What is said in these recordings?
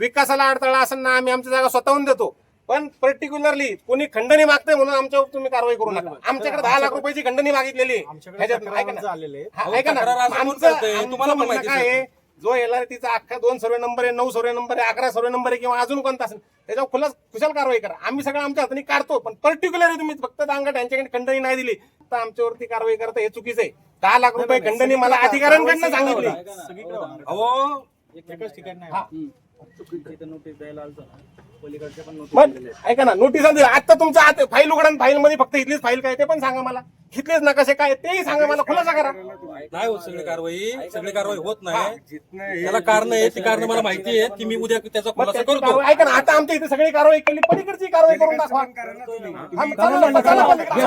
विकासाला अडथळा असेल ना आम्ही आमची जागा स्वतःहून देतो. पण पर्टिक्युलरली कोणी खंडणी मागते म्हणून आमच्यावर तुम्ही कारवाई करू नका. आमच्याकडे दहा लाख रुपयाची खंडणी मागितलेली ऐका ना. तुम्हाला पण म्हणणं माहिती काय आहे? जो एलआरटीचा अख्खा दोन सर्वे नंबर आहे नऊ सर्वे नंबर आहे अकरा सर्वे नंबर आहे किंवा अजून कोणता असेल त्याच्यावर खुला खुशाल कारवाई करा. आम्ही सगळं आमच्या हाताने काढतो पण पर्टिक्युलर तुम्ही फक्त दांगट यांच्याकडे खंडणी नाही दिली तर आमच्यावरती कारवाई करता हे चुकीचं आहे. दहा लाख रुपये खंडणी मला अधिकाऱ्यांकडनं सांगितली. सगळीकडे होणार. अहो एकच ठिकाणी मग ऐका ना नोटीस आता तुमचं आत फाईल उघडा फाईल मध्ये फक्त इथलीच फाईल काय ते पण सांगा मला. इथलेच ना कसे काय तेही सांगा मला खुलासा करा नाही होत सगळी कारवाई सगळी कारवाई होत नाही त्याला कारण आहे ती कारण मला माहिती आहे ती मी उद्या त्याचा मग खुलासा त्याची करतो कारवाई- ऐका ना आता आमच्या इथे सगळी कारवाई केली पलीकडची कारवाई करून दाखवा आम- चला ना, चला पलीकडे.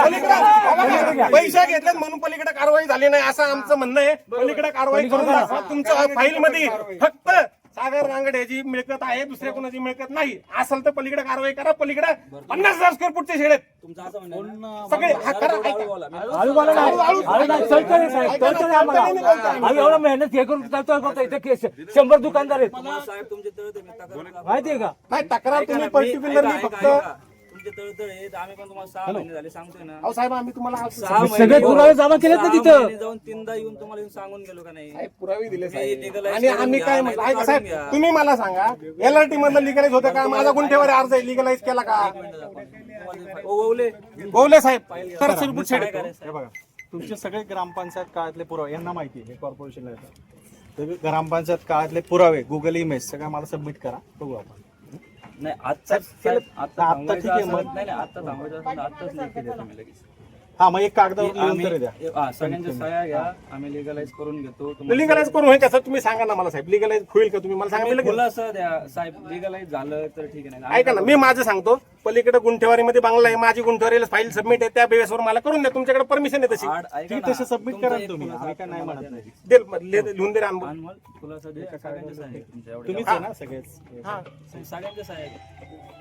पलीकडे. पैसे घेतलेत म्हणून पलीकडे कारवाई झाली नाही असं आमचं म्हणणं आहे पलीकडे कारवाई करून दाखवा तुमच्या फाईल मध्ये फक्त सागर रांगड याची मिळकत आहे दुसऱ्या कोणाची मिळकत नाही असेल तर पलीकडे कारवाई करा पलीकडे पन्नास हजार स्क्वेअर फुटचे शेड आहेत तुमचं असं म्हणणं आहे ना, सगळे हा करा ऐका. आळू मला नाही आळू- आळू नाही चलतोय साहेब ऐका ना, चलतोय आम्हाला चलतोय नाही बोलतोय आम्ही. आम्ही एवढं मेहनत हे करून चालतोय फक्त इथे केस शंभर दुकानदार आहेत मला साहेब तुमचे तळतळे मी तक्रार माहितीये का नाही तक्रार तुम्ही पर्टिक्युलरली फक्त. तुमचे तळतळे आहेत. आम्ही पण तुम्हाला सहा महिने झाले सांगतोय ना. अहो साहेब आम्ही तुम्हाला आज- सहा सगळे पुरावे जमा केलेत ना सहा तिथं. महिने जाऊन तीनदा येऊन तुम्हाला येऊन सांगून गेलो का नाही? साहेब पुरावे दिले मी साहेब. legalize आणि करून आम्ही घ्या, काय म्हटलं? तर ऐका काढून साहेब. तुम्ही मला सांगा. एलआरटी मधलं लिगलाइज होतं का? माझा गुंठेवर अर्ज आहे लिगलाइज केला का? ओवले. बोले साहेब. तर सुरपूर काय. करायचं? हे बघा तुमचे सगळे ग्रामपंचायत काळातले पुरावे यांना माहिती आहे हे कॉर्पोरेशनला येतात ते ग्रामपंचायत काळातले पुरावे गुगल इमेज सगळं मला सबमिट करा. बघू आपण. नाही आजचा केलं. आता ठीक आहे, मग. नाही नाही आता थांबवायचं असेल तर आताच लेखी देतो मी लगेच हा मग एक कागद की लिहून आम्ही तरी द्या. हा, सगळ्यांच्या सह्या घ्या. आम्ही लिगलाइज करून घेतो. तुम्हाला- लिगलाइज करून होईल कसं तुम्ही सांगा ना मला साहेब. लिगलाइज होईल का तुम्ही? मला सांगा मी तुम्ही लगेच- खुलासा द्या. साहेब लिगलाइज झालं तर ठीक आहे नाही ऐका ना मी माझं सांगतो. पलीकडे गुंठेवारीमध्ये बांगला आहे माझी गुंठेवारीला फाईल सबमिट आहे त्या बेसवर मला करून द्या. तुमच्याकडे परमिशन आहे तशी. आड- ऐका ती ना, तशी सबमिट तुमचा करा एक तुम्ही. खुलासा आम्ही काय नाही तुम्हाला म्हणत नाही. द्या. दे- ले- लिहून दे अनमोल खुलासा द्या. सगळ्यांच्या सह्या आहेत तुमच्या एवढ्या. तुम्हीच आहे ना सगळेच हा. सगळ्यांच्या सह्या आहेत.